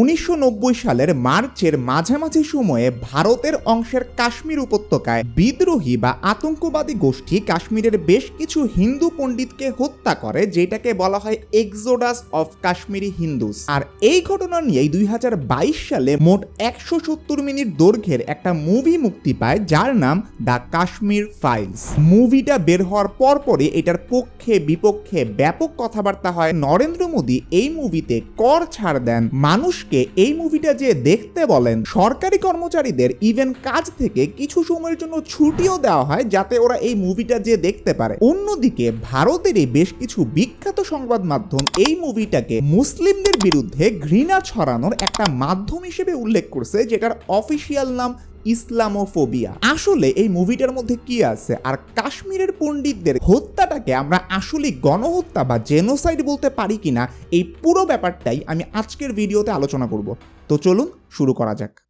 উনিশশো নব্বই সালের মার্চের মাঝামাঝি সময়ে ভারতের অংশের কাশ্মীর উপত্যকায় বিদ্রোহী বা আতঙ্কবাদী গোষ্ঠী কাশ্মীরের বেশ কিছু হিন্দু পণ্ডিতকে হত্যা করে, যেটাকে বলা হয় এক্সোডাস অফ কাশ্মীরি হিন্দুস আর এই ঘটনা নিয়েই দুই হাজার বাইশ সালে মোট একশো সত্তর মিনিট দৈর্ঘ্যের একটা মুভি মুক্তি পায়, যার নাম দ্য কাশ্মীর ফাইলস। মুভিটা বের হওয়ার পরপরই এটার পক্ষে বিপক্ষে ব্যাপক কথাবার্তা হয়। নরেন্দ্র মোদী এই মুভিতে কর ছাড় দেন মানুষকে এই মুভিটা যে দেখতে বলেন, সরকারি কর্মচারীদের ইভেন কাজ থেকে কিছু সময়ের জন্য ছুটিও দেওয়া হয় যাতে ওরা এই মুভিটা যে দেখতে পারে। অন্যদিকে ভারতেরই বেশ কিছু বিখ্যাত সংবাদ মাধ্যম এই মুভিটাকে মুসলিমদের বিরুদ্ধে ঘৃণা ছড়ানোর একটা মাধ্যম হিসেবে উল্লেখ করছে, যেটার অফিসিয়াল নাম ইসলামোফোবিয়া। আসলে এই মুভিটার মধ্যে কি আছে? আর কাশ্মীরের পণ্ডিতদের হত্যাটাকে আমরা আসলে গণহত্যা বা জেনোসাইড বলতে পারি কিনা, এই পুরো ব্যাপারটাই আমি আজকের ভিডিওতে আলোচনা করব। তো চলুন শুরু করা যাক।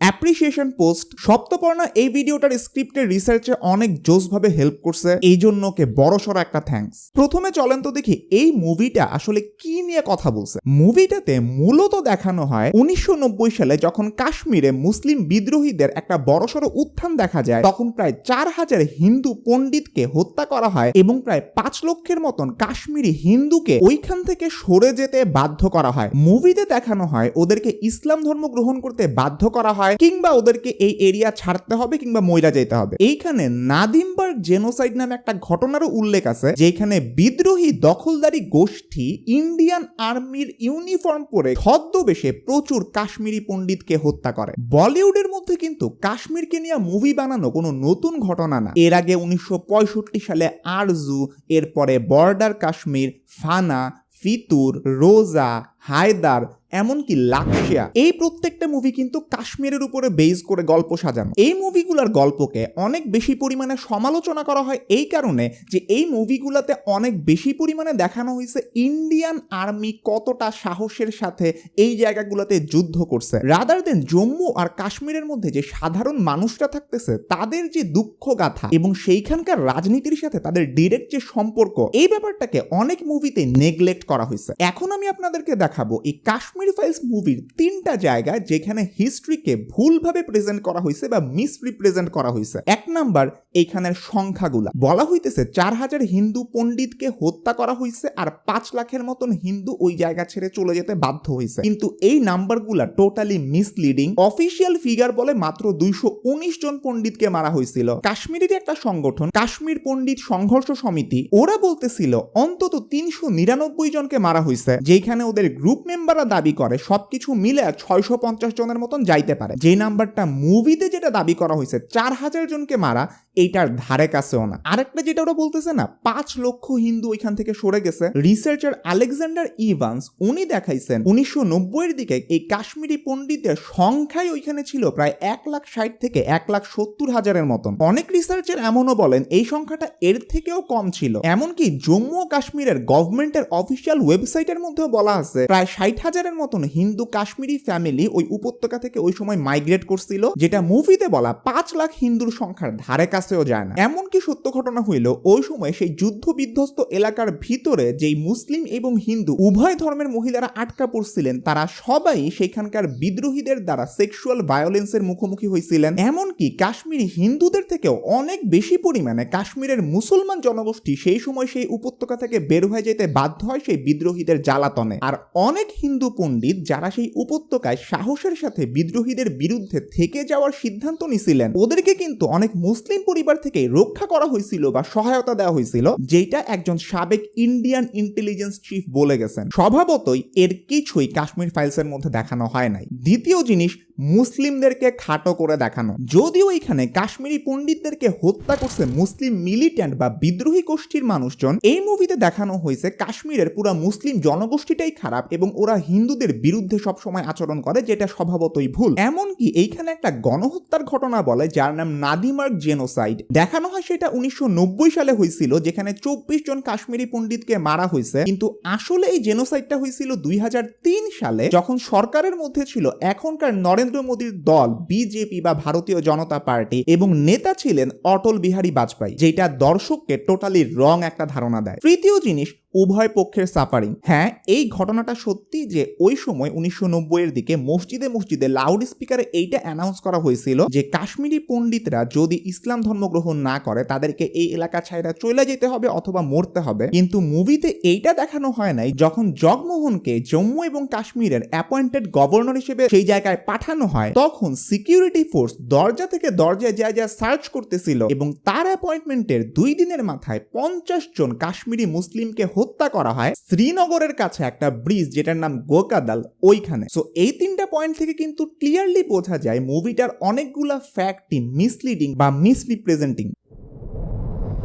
অ্যাপ্রিসিয়েশন পোস্ট সপ্তপর্ণা এই ভিডিওটার স্ক্রিপ্টের রিসার্চে অনেক জোসভাবে হেল্প করছে এই জন্য ওকে বড়সড় একটা থ্যাঙ্কস প্রথমে চলেন তো দেখি, এই মুভিটা আসলে কি নিয়ে কথা বলছে? মুভিটাতে মূলত দেখানো হয় উনিশশো নব্বই সালে যখন কাশ্মীরে মুসলিম বিদ্রোহীদের একটা বড়সড় উত্থান দেখা যায়, তখন প্রায় চার হাজার হিন্দু পণ্ডিতকে হত্যা করা হয় এবং প্রায় পাঁচ লক্ষের মতন কাশ্মীরি হিন্দুকে ওইখান থেকে সরে যেতে বাধ্য করা হয়। মুভিতে দেখানো হয় ওদেরকে ইসলাম ধর্ম গ্রহণ করতে বাধ্য করা হয় কিংবা ওদেরকে এই এরিয়া ছাড়তে হবে কিংবা মইরা যেতে হবে। এইখানে নাদিমবার্গ জেনোসাইড নামে একটা ঘটনারও উল্লেখ আছে, যেখানে বিদ্রোহী দখলদারি গোষ্ঠী ইন্ডিয়ান আর্মির ইউনিফর্ম পরে ছদ্মবেশে প্রচুর কাশ্মীরি পণ্ডিতকে হত্যা করে। বলিউডের মধ্যে কিন্তু কাশ্মীরকে নিয়ে মুভি বানানো কোনো নতুন ঘটনা না। এর আগে উনিশশো পঁয়ষট্টি সালে আরজু, এরপরে বর্ডার কাশ্মীর, ফানা, ফিতুর, রোজা হায়দার, এমনকি লাক্সিয়া এই প্রত্যেকটা মুভি কিন্তু কাশ্মীরের উপরে বেস করে গল্প সাজানো। এই মুভিগুলোর গল্পকে অনেক বেশি পরিমাণে সমালোচনা করা হয় এই কারণে যে এই মুভিগুলোতে অনেক বেশি পরিমাণে দেখানো হয়েছে ইন্ডিয়ান আর্মি কতটা সাহসের সাথে এই জায়গাগুলোতে যুদ্ধ করছে। রাদার দেন জম্মু আর কাশ্মীরের মধ্যে যে সাধারণ মানুষরা থাকতেছে, তাদের যে দুঃখ গাথা এবং সেইখানকার রাজনীতির সাথে তাদের ডিরেক্ট যে সম্পর্ক, এই ব্যাপারটাকে অনেক মুভিতে নেগলেক্ট করা হয়েছে। এখন আমি আপনাদেরকে দেখাবো এই কাশ্মীর ফাইলস মুভির তিনটা জায়গা যেখানে হিস্ট্রিকে ভুলভাবে প্রেজেন্ট করা হয়েছে বা মিসরিপ্রেজেন্ট করা হয়েছে। এক নাম্বার, এইখানের সংখ্যাগুলা। বলা হইতেছে চার হাজার হিন্দু পণ্ডিতকে হত্যা করা হয়েছে আর পাঁচ লাখের মতন হিন্দু ওই জায়গা ছেড়ে চলে যেতে বাধ্য হয়েছে। কিন্তু এই নাম্বারগুলা টোটালি মিসলিডিং অফিসিয়াল ফিগার বলে মাত্র দুইশো উনিশ জন পণ্ডিতকে মারা হয়েছিল। কাশ্মীরের একটা সংগঠন, কাশ্মীর পণ্ডিত সংঘর্ষ সমিতি, ওরা বলতেছিল অন্তত তিনশো নিরানব্বই জনকে মারা হয়েছে যেখানে ওদের গ্রুপ মেম্বাররা দাবি করে, সবকিছু মিলে ছয়শো পঞ্চাশ জনের মতন যাইতে পারে। যে নাম্বারটা মুভিতে যেটা দাবি করা হয়েছে, চার হাজার জনকে মারা এইটার ধারে কাছেও না। আরেকটা যেটা ওরা বলতেছে না, পাঁচ লক্ষ হিন্দু ওইখান থেকে সরে গেছে। রিসার্চার আলেকজান্ডার ইভান্স, উনি দেখাইছেন উনিশশো নব্বইয়ের দিকে এই কাশ্মীরি পণ্ডিতের সংখ্যাই ওইখানে ছিল প্রায় এক লাখ ষাট থেকে এক লাখ সত্তর হাজারের মতন। অনেক রিসার্চার এমনও বলেন এই সংখ্যাটা এর থেকেও কম ছিল। এমনকি জম্মু ও কাশ্মীরের গভর্নমেন্টের অফিসিয়াল ওয়েবসাইটের মধ্যেও বলা আছে, প্রায় ষাট হাজারের মতন হিন্দু কাশ্মীরি ফ্যামিলি ওই উপত্যকা থেকে ওই সময় মাইগ্রেট করছিল, যেটা মুভিতে বলা পাঁচ লাখ হিন্দুর সংখ্যার ধারে কাছেও যায় না। এমনকি সত্য ঘটনা হইল ওই সময় সেই যুদ্ধ বিধ্বস্ত এলাকার ভিতরে যেই মুসলিম এবং হিন্দু উভয় ধর্মের মহিলারা আটকা পড়ছিলেন, তারা সবাই সেখানকার বিদ্রোহীদের দ্বারা সেক্সুয়াল ভায়োলেন্সের মুখোমুখি হয়েছিলেন এমনকি কাশ্মীরি হিন্দুদের থেকেও অনেক বেশি পরিমাণে কাশ্মীরের মুসলমান জনগোষ্ঠী সেই সময় সেই উপত্যকা থেকে বের হয়ে যেতে বাধ্য হয় সেই বিদ্রোহীদের জ্বালাতনে। আর অনেক হিন্দু পণ্ডিত যারা সেই উপত্যকায় সাহসের সাথে বিদ্রোহীদের বিরুদ্ধে থেকে যাওয়ার সিদ্ধান্ত নিছিলেন, ওদেরকে কিন্তু অনেক মুসলিম পরিবার থেকে রক্ষা করা হয়েছিল বা সহায়তা দেওয়া হয়েছিল যেটা একজন সাবেক ইন্ডিয়ান ইন্টেলিজেন্স চিফ বলে গেছেন। স্বভাবতই এর কিছুই কাশ্মীর ফাইলসের মধ্যে দেখানো হয় নাই। দ্বিতীয় জিনিস মুসলিমদেরকে খাটো করে দেখানো। যদিও এখানে কাশ্মীরি পণ্ডিতদেরকে হত্যা করছে মুসলিম মিলিট্যান্ট বা বিদ্রোহী গোষ্ঠীর মানুষজন, এই মুভিতে দেখানো হয়েছে কাশ্মীরের পুরা মুসলিম জনগোষ্ঠীটাই খারাপ এবং ওরা হিন্দুদের বিরুদ্ধে সবসময় আচরণ করে, যেটা স্বভাবতই ভুল। এমনকি এইখানে একটা গণহত্যার ঘটনা বলে, যার নাম নাদিমার্গ জেনোসাইড। দেখানো হয় সেটা উনিশশো নব্বই সালে হয়েছিল, যেখানে চব্বিশ জন কাশ্মীরি পণ্ডিতকে মারা হয়েছে। কিন্তু আসলে এই জেনোসাইডটা হয়েছিল দুই হাজার তিন সালে, যখন সরকারের মধ্যে ছিল, এখনকার নরেন্দ্র মোদীর দল, বিজেপি বা ভারতীয় জনতা পার্টি এবং নেতা ছিলেন অটল বিহারী বাজপেয়ী, যেটা দর্শককে টোটালি রং একটা ধারণা দেয়। তৃতীয় জিনিস উভয় পক্ষের সাফারিং হ্যাঁ এই ঘটনাটা সত্যি যে ওই সময় উনিশশো এর দিকে মসজিদে মসজিদে লাউড স্পিকারে এইটা অ্যানাউন্স করা হয়েছিল যে কাশ্মীরি পণ্ডিতরা যদি ইসলাম ধর্ম গ্রহণ না করে, তাদেরকে এই এলাকা ছাইরা চলে যেতে হবে অথবা মরতে হবে। কিন্তু মুভিতে এইটা দেখানো হয় নাই। যখন জগমোহনকে জম্মু এবং কাশ্মীরের অ্যাপয়েন্টেড গভর্নর হিসেবে সেই জায়গায় পাঠানো হয়, তখন সিকিউরিটি ফোর্স দরজা থেকে দরজায় যা যা সার্চ করতেছিল এবং তার অ্যাপয়েন্টমেন্টের দুই দিনের মাথায় পঞ্চাশ জন কাশ্মীরি মুসলিমকে হত্যা করা হয় শ্রীনগরের কাছে একটা ব্রিজ যেটার নাম গোকাদাল ওইখানে। সো এই তিনটা পয়েন্ট থেকে কিন্তু ক্লিয়ারলি বোঝা যায় মুভিটার অনেকগুলা ফ্যাক্টই মিসলিডিং বা মিসরিপ্রেজেন্টিং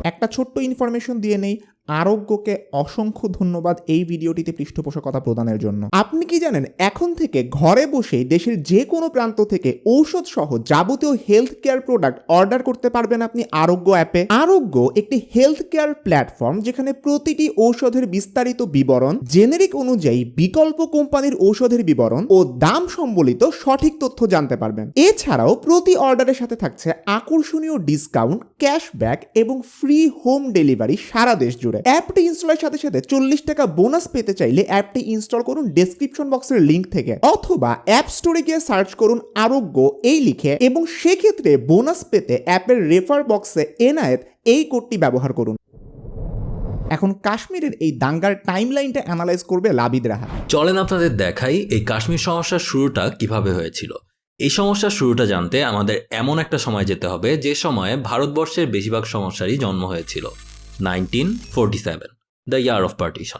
একটা ছোট্ট ইনফরমেশন দিয়ে নেই আরোগ্যকে অসংখ্য ধন্যবাদ এই ভিডিওটিতে পৃষ্ঠপোষকতা প্রদানের জন্য। আপনি কি জানেন, এখন থেকে ঘরে বসেই দেশের যে কোনো প্রান্ত থেকে ঔষধ সহ যাবতীয় হেলথ কেয়ার প্রোডাক্ট অর্ডার করতে পারবেন আপনি আরোগ্য অ্যাপে। আরোগ্য একটি হেলথ কেয়ার প্ল্যাটফর্ম যেখানে প্রতিটি ঔষধের বিস্তারিত বিবরণ জেনেরিক অনুযায়ী বিকল্প কোম্পানির ঔষধের বিবরণ ও দাম সম্বলিত সঠিক তথ্য জানতে পারবেন। এছাড়াও প্রতি অর্ডারের সাথে থাকছে আকর্ষণীয় ডিসকাউন্ট ক্যাশব্যাক এবং ফ্রি হোম ডেলিভারি সারা দেশ জুড়ে। অ্যাপটি ইনস্টলের সাথে সাথে চল্লিশ টাকা বোনাস পেতে চাইলে অ্যাপটি ইনস্টল করুন ডেসক্রিপশন বক্সের লিঙ্ক থেকে। অথবা অ্যাপ স্টোরে গিয়ে সার্চ করুন আরোগ্য এই লিখে এবং সেক্ষেত্রে বোনাস পেতে অ্যাপের রেফার বক্সে এনায়েত এই কোডটি ব্যবহার করুন। এখন কাশ্মীরের এই দাঙ্গার টাইমলাইনটা অ্যানালাইজ করবে লাবিদ রাহা। চলেন আপনাদের দেখাই এই কাশ্মীর সমস্যার শুরুটা কীভাবে হয়েছিল। এই সমস্যার শুরুটা জানতে আমাদের এমন একটা সময় যেতে হবে যে সময়ে ভারতবর্ষের বেশিরভাগ সমস্যারই জন্ম হয়েছিল। Nineteen forty seven, the year of partition.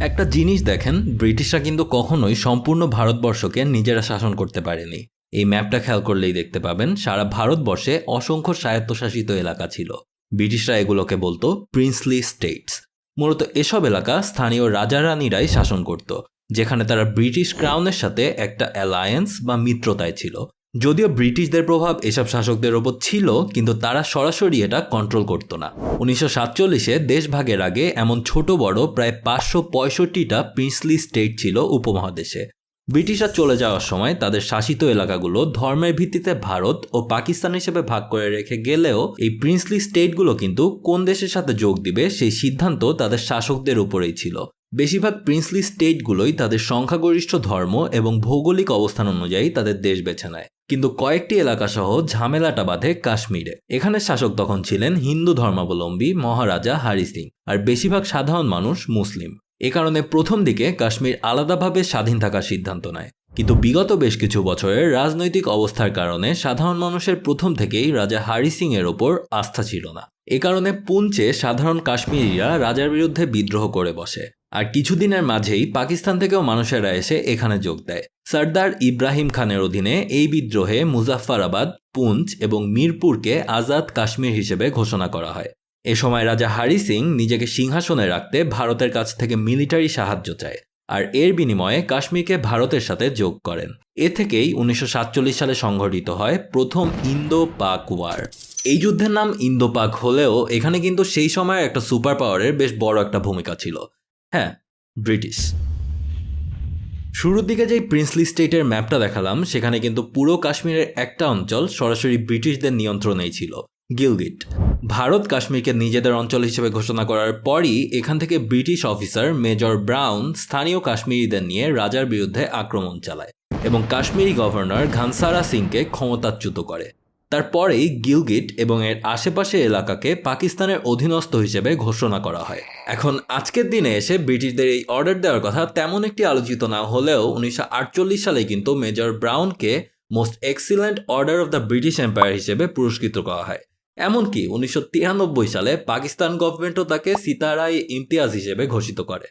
একটা জিনিস দেখেন, ব্রিটিশরা কিন্তু কখনোই সম্পূর্ণ ভারতবর্ষকে নিজেরা শাসন করতে পারেনি। এই ম্যাপটা খেয়াল করলেই দেখতে পাবেন, সারা ভারতবর্ষে অসংখ্য স্বায়ত্তশাসিত এলাকা ছিল। ব্রিটিশরা এগুলোকে বলতো প্রিন্সলি স্টেটস। মূলত এসব এলাকা স্থানীয় রাজা রানীরাই শাসন করত, যেখানে তারা ব্রিটিশ ক্রাউনের সাথে একটা অ্যালায়েন্স বা মিত্রতায় ছিল। যদিও ব্রিটিশদের প্রভাব এসব শাসকদের ওপর ছিল, কিন্তু তারা সরাসরি এটা কন্ট্রোল করতো না। উনিশশো সাতচল্লিশে দেশ ভাগের আগে এমন ছোট বড় প্রায় পাঁচশো পঁয়ষট্টিটা প্রিন্সলি স্টেট ছিল উপমহাদেশে। ব্রিটিশরা চলে যাওয়ার সময় তাদের শাসিত এলাকাগুলো ধর্মের ভিত্তিতে ভারত ও পাকিস্তান হিসেবে ভাগ করে রেখে গেলেও এই প্রিন্সলি স্টেটগুলো কিন্তু কোন দেশের সাথে যোগ দিবে সেই সিদ্ধান্ত তাদের শাসকদের উপরেই ছিল। বেশিরভাগ প্রিন্সলি স্টেটগুলোই তাদের সংখ্যাগরিষ্ঠ ধর্ম এবং ভৌগোলিক অবস্থান অনুযায়ী তাদের দেশ বেছে নেয়। কিন্তু কয়েকটি এলাকা সহ ঝামেলাটা বাঁধে কাশ্মীরে। এখানে শাসক তখন ছিলেন হিন্দু ধর্মাবলম্বী মহারাজা হারি সিং আর বেশিরভাগ সাধারণ মানুষ মুসলিম। এ কারণে প্রথম দিকে কাশ্মীর আলাদাভাবে স্বাধীন থাকার সিদ্ধান্ত নেয়। কিন্তু বিগত বেশ কিছু বছরের রাজনৈতিক অবস্থার কারণে সাধারণ মানুষের প্রথম থেকেই রাজা হারি সিং এর ওপর আস্থা ছিল না। এ কারণে পুঞ্চে সাধারণ কাশ্মীরিরা রাজার বিরুদ্ধে বিদ্রোহ করে বসে। আর কিছুদিনের মাঝেই পাকিস্তান থেকেও মানুষেরা এসে এখানে যোগ দেয়। সর্দার ইব্রাহিম খানের অধীনে এই বিদ্রোহে মুজাফফরাবাদ, পুঞ্চ এবং মিরপুরকে আজাদ কাশ্মীর হিসেবে ঘোষণা করা হয়। এ সময় রাজা হারি সিং নিজেকে সিংহাসনে রাখতে ভারতের কাছ থেকে মিলিটারি সাহায্য চায় আর এর বিনিময়ে কাশ্মীরকে ভারতের সাথে যোগ করেন। এ থেকেই উনিশশো সাতচল্লিশ সালে সংঘটিত হয় প্রথম ইন্দো পাক ওয়ার। এই যুদ্ধের নাম ইন্দো পাক হলেও এখানে কিন্তু সেই সময় একটা সুপার পাওয়ারের বেশ বড় একটা ভূমিকা ছিল। হ্যাঁ ব্রিটিশ। শুরুর দিকে যেই প্রিন্সলি স্টেটের ম্যাপটা দেখালাম, সেখানে কিন্তু পুরো কাশ্মীরের একটা অঞ্চল সরাসরি ব্রিটিশদের নিয়ন্ত্রণেই ছিল, গিলগিট। ভারত কাশ্মীরকে নিজেদের অঞ্চল হিসেবে ঘোষণা করার পরই এখান থেকে ব্রিটিশ অফিসার মেজর ব্রাউন স্থানীয় কাশ্মীরিদের নিয়ে রাজার বিরুদ্ধে আক্রমণ চালায় এবং কাশ্মীরি গভর্নর ঘানসারা সিংকে ক্ষমতাচ্যুত করে। তারপরেই গিলগিট এবং এর আশেপাশে এলাকাকে পাকিস্তানের অধীনস্থ হিসেবে ঘোষণা করা হয়। এখন আজকের দিনে এসে ব্রিটিশদের এই অর্ডার দেওয়ার কথা তেমন একটি আলোচিত না হলেও উনিশশো আটচল্লিশ সালে কিন্তু major ব্রাউনকে most excellent order of the British empire হিসেবে পুরস্কৃত করা হয়। এমনকি উনিশশো তিরানব্বই সালে পাকিস্তান গভর্নমেন্টও তাকে সিতারাই ইমতিয়াজ হিসেবে ঘোষিত করে।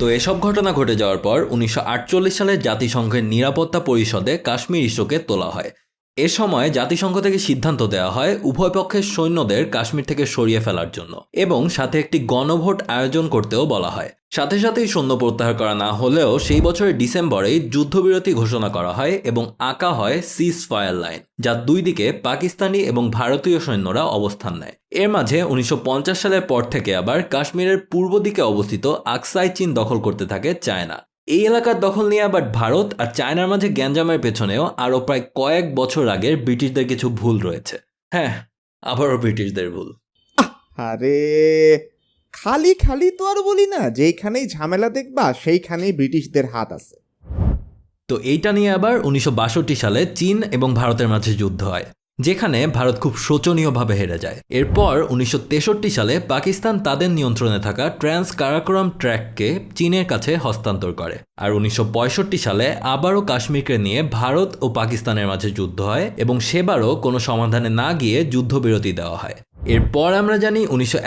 তো এসব ঘটনা ঘটে যাওয়ার পর উনিশশো আটচল্লিশ সালে জাতিসংঘের নিরাপত্তা পরিষদে কাশ্মীর ইস্যুকে তোলা হয়। এ সময় জাতিসংঘ থেকে সিদ্ধান্ত দেওয়া হয় উভয় পক্ষের সৈন্যদের কাশ্মীর থেকে সরিয়ে ফেলার জন্য এবং সাথে একটি গণভোট আয়োজন করতেও বলা হয়। সাথে সাথেই সৈন্য প্রত্যাহার করা না হলেও সেই বছরের ডিসেম্বরেই যুদ্ধবিরতি ঘোষণা করা হয় এবং আঁকা হয় সিজ ফায়ার লাইন যা দুই দিকে পাকিস্তানি এবং ভারতীয় সৈন্যরা অবস্থান নেয়। এর মাঝে উনিশশো পঞ্চাশ সালের পর থেকে আবার কাশ্মীরের পূর্ব দিকে অবস্থিত আকসাই চীন দখল করতে থাকে চায়না। এই এলাকার দখল নিয়ে আবার ভারত আর চায়নার মাঝে গ্যাঞ্জামের পেছনেও আরও প্রায় কয়েক বছর আগের ব্রিটিশদের কিছু ভুল রয়েছে। হ্যাঁ আবারও ব্রিটিশদের ভুল। আরে খালি খালি তো আর বলি না যেইখানেই ঝামেলা দেখবা সেইখানেই ব্রিটিশদের হাত আছে। তো এইটা নিয়ে আবার উনিশশো বাষট্টি সালে চীন এবং ভারতের মাঝে যুদ্ধ হয়। যেখানে ভারত খুব শোচনীয়ভাবে হেরে যায়। এরপর উনিশশো তেষট্টি সালে পাকিস্তান তাদের নিয়ন্ত্রণে থাকা ট্রান্স কারাকোরাম ট্র্যাককে চীনের কাছে হস্তান্তর করে আর উনিশশো পঁয়ষট্টি সালে আবারও কাশ্মীরকে নিয়ে ভারত ও পাকিস্তানের মাঝে যুদ্ধ হয় এবং সেবারও কোনো সমাধানে না গিয়ে যুদ্ধবিরতি দেওয়া হয়। এরপর আমরা জানি উনিশশো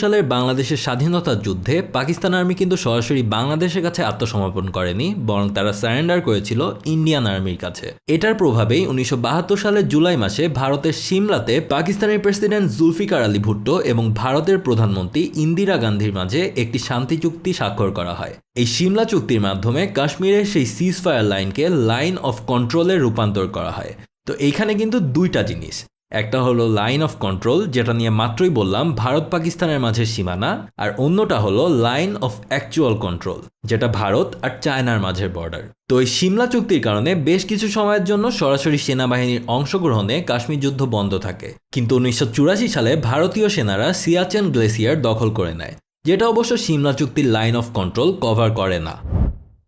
সালের বাংলাদেশের স্বাধীনতার যুদ্ধে পাকিস্তান আর্মি কিন্তু সরাসরি বাংলাদেশের কাছে আত্মসমর্পণ করেনি, বরং তারা সারেন্ডার করেছিল ইন্ডিয়ান আর্মির কাছে। এটার প্রভাবেই উনিশশো সালের জুলাই মাসে ভারতের সিমলাতে পাকিস্তানের প্রেসিডেন্ট জুলফিকার আলী ভুট্টো এবং ভারতের প্রধানমন্ত্রী ইন্দিরা গান্ধীর মাঝে একটি শান্তি চুক্তি স্বাক্ষর করা হয়। এই সিমলা চুক্তির মাধ্যমে কাশ্মীরের সেই সিজ ফায়ার লাইনকে লাইন অফ কন্ট্রোলে রূপান্তর করা হয়। তো এইখানে কিন্তু দুইটা জিনিস। একটা হলো লাইন অফ কন্ট্রোল, যেটা নিয়ে মাত্রই বললাম, ভারত পাকিস্তানের মাঝে সীমানা, আর অন্যটা হলো লাইন অফ অ্যাকচুয়াল কন্ট্রোল, যেটা ভারত আর চায়নার মাঝের বর্ডার। তো এই সিমলা চুক্তির কারণে বেশ কিছু সময়ের জন্য সরাসরি সেনাবাহিনীর অংশগ্রহণে কাশ্মীর যুদ্ধ বন্ধ থাকে। কিন্তু উনিশশো চুরাশি সালে ভারতীয় সেনারা সিয়াচেন গ্লেসিয়ার দখল করে নেয়, যেটা অবশ্য সিমলা চুক্তির লাইন অফ কন্ট্রোল কভার করে না।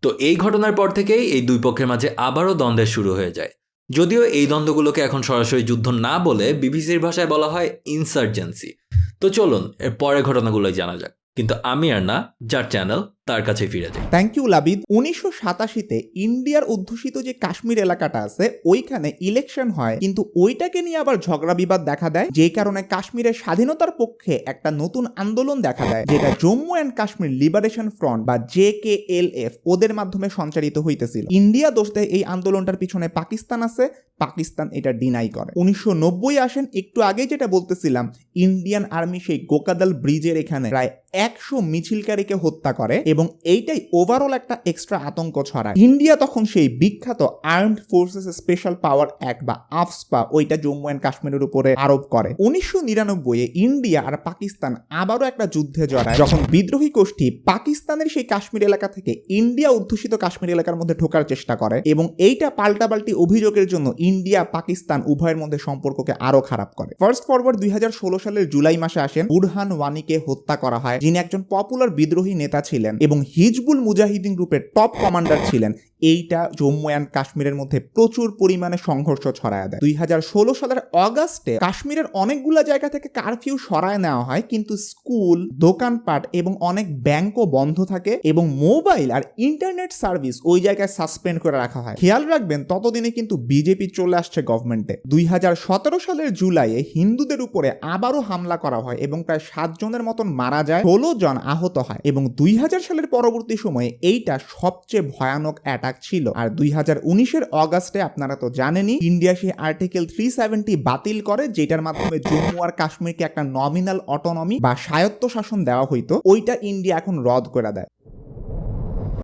তো এই ঘটনার পর থেকেই এই দুই পক্ষের মাঝে আবারও দ্বন্দ্বের শুরু হয়ে যায়। যদিও এই দ্বন্দ্বগুলোকে এখন সরাসরি যুদ্ধ না বলে বিবিসির ভাষায় বলা হয় ইনসার্জেন্সি তো চলুন, এর পরের ঘটনাগুলোই জানা যাক। কিন্তু আমি আর না, যার চ্যানেল তার কাছে ফিরে যাই থ্যাংক ইউ লাবিদ। উনিশশো সাতাশিতে ইন্ডিয়ার অধ্যুষিত যে কাশ্মীর এলাকাটা আছে, ওইখানে ইলেকশন হয়, কিন্তু ওইটাকে নিয়ে আবার ঝগড়া বিবাদ দেখা দেয়, যেই কারণে কাশ্মীরের স্বাধীনতার পক্ষে একটা নতুন আন্দোলন দেখা দেয়, যেটা Jammu and Kashmir liberation front বা জে কে এল এফ ওদের মাধ্যমে সঞ্চালিত হইতেছিল। ইন্ডিয়া দোষ দেয় এই আন্দোলনটার পিছনে পাকিস্তান আছে, পাকিস্তান এটা ডিনাই করে। উনিশশো নব্বই আসেন, একটু আগে যেটা বলতেছিলাম, ইন্ডিয়ান আর্মি সেই গোকাদাল ব্রিজের এখানে প্রায় একশো মিছিলকারীকে হত্যা করে এবং এইটাই ওভারঅল একটা এক্সট্রা আতঙ্ক ছড়ায়। ইন্ডিয়া তখন সেই বিখ্যাত armed forces special power act বা আফসপা ওইটা জম্মু অ্যান্ড কাশ্মীরের উপরে আরোপ করে। উনিশশো নিরানব্বই ইন্ডিয়া আর পাকিস্তান আবারও একটা যুদ্ধে জড়ায়। যখন বিদ্রোহী গোষ্ঠী পাকিস্তানের সেই কাশ্মীর এলাকা থেকে ইন্ডিয়া অধ্যুষিত কাশ্মীর এলাকার মধ্যে ঢোকার চেষ্টা করে এবং এইটা পাল্টাপাল্টি অভিযোগের জন্য ইন্ডিয়া পাকিস্তান উভয়ের মধ্যে সম্পর্ককে আরও খারাপ করে। ফার্স্ট ফরওয়ার্ড দুই হাজার ষোলো সালের জুলাই মাসে আসেন বুরহান ওয়ানিকে হত্যা করা হয়, যিনি একজন পপুলার বিদ্রোহী নেতা ছিলেন। এবং হিজবুল মুজাহিদিন গ্রুপের টপ কমান্ডার ছিলেন এইটা জম্মু অ্যান্ড কাশ্মীরের মধ্যে প্রচুর পরিমাণে সংঘর্ষ ছড়ায় দেয়। দুই হাজার ষোলো সালের অগাস্টে কাশ্মীরের অনেকগুলো জায়গা থেকে কারফিউ সরায় নেওয়া হয়, কিন্তু স্কুল, দোকানপাট এবং অনেক ব্যাংকও বন্ধ থাকে এবং মোবাইল আর ইন্টারনেট সার্ভিস ওই জায়গায় সাসপেন্ড করে রাখা হয়। খেয়াল রাখবেন, ততদিনে কিন্তু বিজেপি চলে আসছে গভর্নমেন্টে দুই হাজার সতেরো সালের জুলাইয়ে হিন্দুদের উপরে আবারও হামলা করা হয় এবং প্রায় সাত জনের মতন মারা যায়, ষোলো জন আহত হয় এবং দুই হাজার সালের পরবর্তী সময়ে এইটা সবচেয়ে ভয়ানক অ্যাটাক ছিল। আর দুই হাজার উনিশের অগাস্টে, আপনারা তো জানেনই, ইন্ডিয়া সেই আর্টিকেল থ্রি সেভেন্টি বাতিল করে, যেটার মাধ্যমে জম্মু আর কাশ্মীরকে একটা নমিনাল অটোনমি বা স্বায়ত্ত শাসন দেওয়া হইতো, ওইটা ইন্ডিয়া এখন রদ করে দেয়।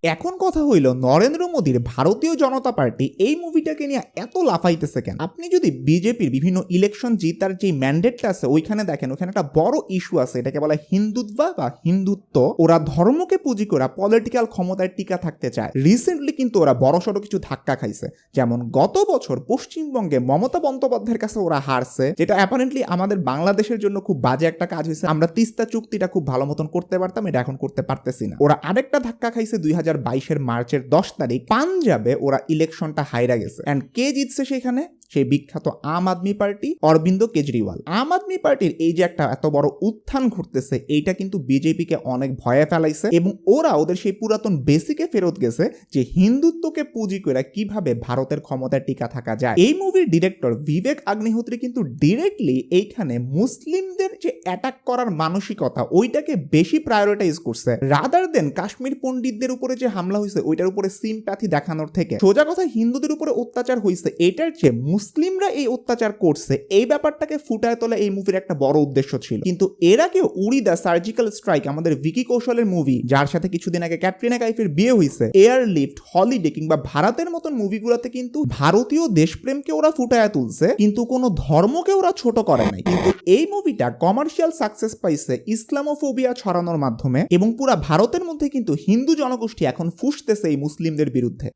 এখন কথা হইল নরেন্দ্র মোদীর ভারতীয় জনতা পার্টি এই মুভিটাকে নিয়ে এত লাফাইতেছে কেন? আপনি যদি বিজেপির বিভিন্ন ইলেকশন জিতার যে ম্যান্ডেটটা আছে, ওইখানে দেখেন, ওখানে একটা বড় ইস্যু আছে, এটাকে বলা হিন্দুত্ব বা হিন্দুত্ব। ওরা ধর্মকে পুঁজি করে পলিটিক্যাল ক্ষমতায় টিকা থাকতে চায়। রিসেন্টলি কিন্তু ওরা বড়সড় কিছু ধাক্কা খাইছে। যেমন গত বছর পশ্চিমবঙ্গে মমতা বন্দ্যোপাধ্যায়ের কাছে ওরা হারছে, যেটা অ্যাপারেন্টলি আমাদের বাংলাদেশের জন্য খুব বাজে একটা কাজ হয়েছে। আমরা তিস্তা চুক্তিটা খুব ভালো মতন করতে পারতাম, এটা এখন করতে পারতেছি না। ওরা আরেকটা ধাক্কা খাইছে দুই হাজার বাইশের মার্চের দশ তারিখ পাঞ্জাবে ওরা ইলেকশনটা হাইরা গেছে। অ্যান্ড কে জিতছে সেখানে? সেই বিখ্যাত আম আদমি পার্টি, অরবিন্দ কেজরিওয়াল। আম আদমি পার্টির এই যে একটা এত বড় উত্থান ঘটতেছে, এইটা কিন্তু বিজেপিকে অনেক ভয়ে ফেলাইছে এবং ওরা ওদের সেই পুরাতন বেসিকে ফেরত গেছে যে হিন্দুত্বকে পুঁজি করে কীভাবে ভারতের ক্ষমতায় টিকা থাকা যায়। এই মুভির ডিরেক্টর বিবেক আগ্নিহোত্রী কিন্তু ডিরেক্টলি এইখানে মুসলিমদের যে অ্যাটাক করার মানসিকতা, ওইটাকে বেশি প্রায়োরিটাইজ করছে। রাদার দেন কাশ্মীর পণ্ডিতদের উপরে যে হামলা হয়েছে ওইটার উপরে সিম্প্যাথি দেখানোর থেকে। সোজা কথা, হিন্দুদের উপরে অত্যাচার হয়েছে এটার চেয়ে মুসলিমরা এই অত্যাচার করছে, এই ব্যাপারটাকে ফুটায় তোলা এই মুভির একটা বড় উদ্দেশ্য ছিল। কিন্তু এর আগে উড়ি দ্য সার্জিক্যাল স্ট্রাইক, আমাদের ভিকি কৌশলের মুভি, যার সাথে কিছুদিন আগে ক্যাটরিনা কাইফের বিয়ে হয়েছে এয়ার লিফট হলিডে কিংবা ভারতের মতন মুভিগুলোতে কিন্তু ভারতীয় দেশপ্রেমকে ওরা ফুটায় তুলছে, কিন্তু কোনো ধর্মকে ওরা ছোট করে নাই। কিন্তু এই মুভিটা কমার্শিয়াল সাকসেস পাইছে ইসলামোফোবিয়া ছড়ানোর মাধ্যমে এবং পুরা ভারতের মধ্যে কিন্তু হিন্দু জনগোষ্ঠী এখন ফুসতেছে এই মুসলিমদের বিরুদ্ধে।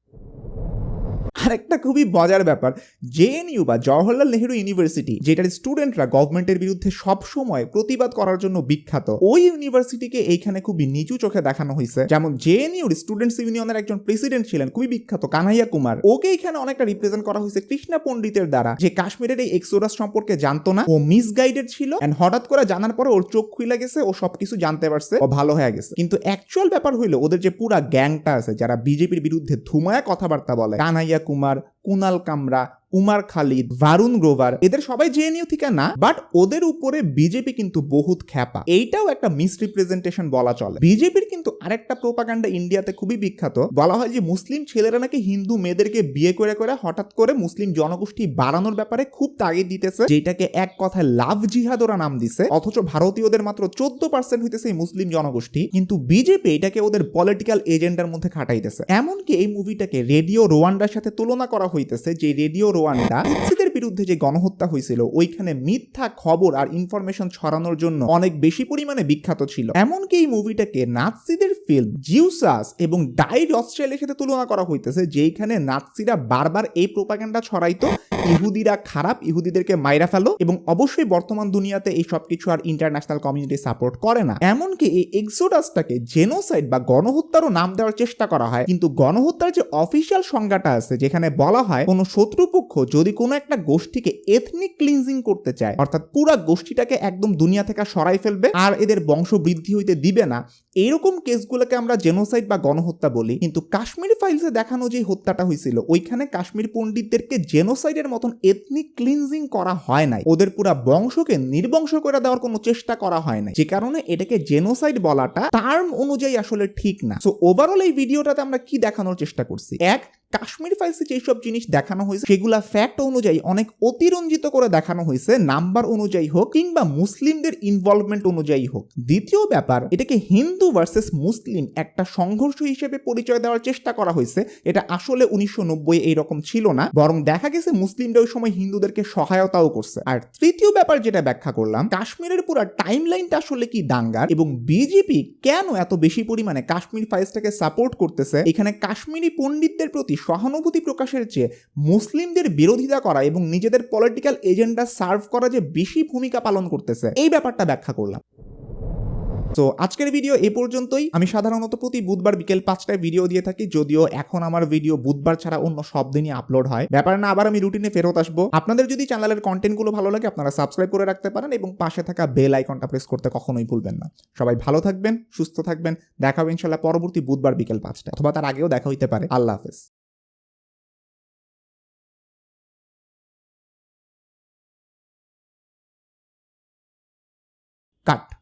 আর একটা খুবই মজার ব্যাপার জেএনইউ বা জওহরলাল নেহরু ইউনিভার্সিটি, যেটার স্টুডেন্টরা গভর্নমেন্টের বিরুদ্ধে সব সময় প্রতিবাদ করার জন্য বিখ্যাত, ওই ইউনিভার্সিটিকে এইখানে খুবই নিচু চোখে দেখানো হয়েছে যেমন জেএনইউর স্টুডেন্টস ইউনিয়নের একজন প্রেসিডেন্ট ছিলেন, খুবই বিখ্যাত, কানাইয়া কুমার। ওকে এখানে অনেকটা রিপ্রেজেন্ট করা হয়েছে কৃষ্ণা পণ্ডিতের দ্বারা, যে কাশ্মীরের এই এক্সোরাস সম্পর্কে জানতো না। ও মিসগাইডেড ছিল এন্ড হঠাৎ করে জানার পরে ওর চোখ খুলে গেছে, ও সবকিছু জানতে পারছে, ও ভালো হয়ে গেছে। কিন্তু অ্যাকচুয়াল ব্যাপার হইল, ওদের যে পুরা গ্যাংটা আছে, যারা বিজেপির বিরুদ্ধে ধুমায়া কথাবার্তা বলে, কানাইয়া কুমার কুনাল কামরা, উমার খালিদ ভারুন গ্রোভার এদের সবাই জেএনইউ থেকে না বাট ওদের উপরে বিজেপি কিন্তু বহুত খ্যাপা। এইটাও একটা মিসরিপ্রেজেন্টেশন বলা চলে। বিজেপির কিন্তু আরেকটা প্রোপাগান্ডা ইন্ডিয়াতে খুবই বিখ্যাত। বলা হয় যে, মুসলিম ছেলেরা নাকি হিন্দু মেয়েদেরকে বিয়ে করে করে হঠাৎ করে মুসলিম জনগোষ্ঠী বাড়ানোর ব্যাপারে খুব তাগিদ দিতেছে, যেটাকে এক কথায় লাভ জিহাদ ওরা নাম দিছে। অথচ ভারতীয়দের মাত্র চোদ্দ পার্সেন্ট হইতেছে এই মুসলিম জনগোষ্ঠী। কিন্তু বিজেপি এটাকে ওদের পলিটিক্যাল এজেন্ডার মধ্যে খাটাইতেছে। এমনকি এই মুভিটাকে রেডিও রোয়ান্ডার সাথে তুলনা করা হইতেছে যে রেডিও রোয়ান্ডা তুৎসিদের বিরুদ্ধে যে গণহত্যা হয়েছিল ওইখানে মিথ্যা খবর আর ইনফরমেশন ছড়ানোর জন্য অনেক বেশি পরিমাণে বিখ্যাত ছিল। এমনকি এই মুভিটাকে নাৎসিদের ফিল্ম জিউসাস এবং ডাইড অস্ট্রেলিয়ার সাথে তুলনা করা হইতেছে, যেইখানে নাৎসিরা বারবার এই প্রোপাগান্ডা ছড়াইতো, ইহুদিরা খারাপ, ইহুদিদেরকে মাইরা ফেলো এবং অবশ্যই বর্তমান দুনিয়াতে এই সব কিছু আর ইন্টারন্যাশনাল কমিউনিটি সাপোর্ট করে না। এমনকি এই এক্সোডাসটাকে জেনোসাইড বা গণহত্যারও নাম দেওয়ার চেষ্টা করা হয়। কিন্তু গণহত্যার যে অফিসিয়াল সংজ্ঞাটা আছে, যেখানে বলা হয়, কোনো শত্রুপক্ষ যদি কোনো একটা গোষ্ঠীকে এথনিক ক্লিনজিং করতে চায়, অর্থাৎ পুরা গোষ্ঠীটাকে একদম দুনিয়া থেকে সরাই ফেলবে আর এদের বংশ বৃদ্ধি হইতে দিবে না এইরকম কেসগুলোকে আমরা জেনোসাইড বা গণহত্যা বলি। কিন্তু কাশ্মীর ফাইলসে দেখানো যে হত্যাটা হয়েছিল ওইখানে কাশ্মীর পণ্ডিতদেরকে জেনোসাইডের মতন এথনিক ক্লিনজিং করা হয় নাই। ওদের পুরা বংশকে নির্বংশ করে দেওয়ার কোনো চেষ্টা করা হয় নাই। যে কারণে এটাকে জেনোসাইড বলাটা টার্ম অনুযায়ী আসলে ঠিক না। সো ওভারঅল এই ভিডিওটাতে আমরা কি দেখানোর চেষ্টা করছি? এক কাশ্মীর ফাইলসে যেসব জিনিস দেখানো হয়েছে, সেগুলা ফ্যাক্ট অনুযায়ী অনেক অতিরঞ্জিত করে দেখানো হয়েছে, নাম্বার অনুযায়ী হোক কিংবা মুসলিমদের ইনভলভমেন্ট অনুযায়ী হোক। দ্বিতীয় ব্যাপার, এটাকে হিন্দু ভার্সেস মুসলিম একটা সংঘর্ষ হিসেবে পরিচয় দেওয়ার চেষ্টা করা হয়েছে। এটা আসলে উনিশশো নব্বই এইরকম ছিল না, বরং দেখা গেছে মুসলিমরা ওই সময় হিন্দুদেরকে সহায়তাও করছে। আর তৃতীয় ব্যাপার যেটা ব্যাখ্যা করলাম, কাশ্মীরের পুরো টাইম লাইনটা আসলে কি দাঙ্গার এবং বিজেপি কেন এত বেশি পরিমাণে কাশ্মীর ফাইলসটাকে সাপোর্ট করতেছে? এখানে কাশ্মীরি পণ্ডিতদের প্রতি সহানুভূতি প্রকাশের চেয়ে মুসলিমদের বিরোধিতা করা এবং নিজেদের পলিটিক্যাল এজেন্ডা সার্ভ করা যে বেশি ভূমিকা পালন করতেছে, এই ব্যাপারটা ব্যাখ্যা করলাম। তো আজকের ভিডিও এই পর্যন্তই। আমি সাধারণত প্রতি বুধবার বিকেল পাঁচটায় ভিডিও দিয়ে থাকি, যদিও এখন আমার ভিডিও বুধবার ছাড়া অন্য সব দিনই আপলোড হয়। ব্যাপার না, আবার আমি রুটিনে ফেরত আসব। আপনাদের যদি চ্যানেলের কন্টেন্টগুলো ভালো লাগে, আপনারা সাবস্ক্রাইব করে রাখতে পারেন এবং পাশে থাকা বেল আইকনটা প্রেস করতে কখনোই ভুলবেন না। সবাই ভালো থাকবেন, সুস্থ থাকবেন। দেখা হবে ইনশাল্লাহ পরবর্তী বুধবার বিকেল পাঁচটা অথবা তার আগেও দেখা হইতে পারে। আল্লাহ হাফেজ। cut.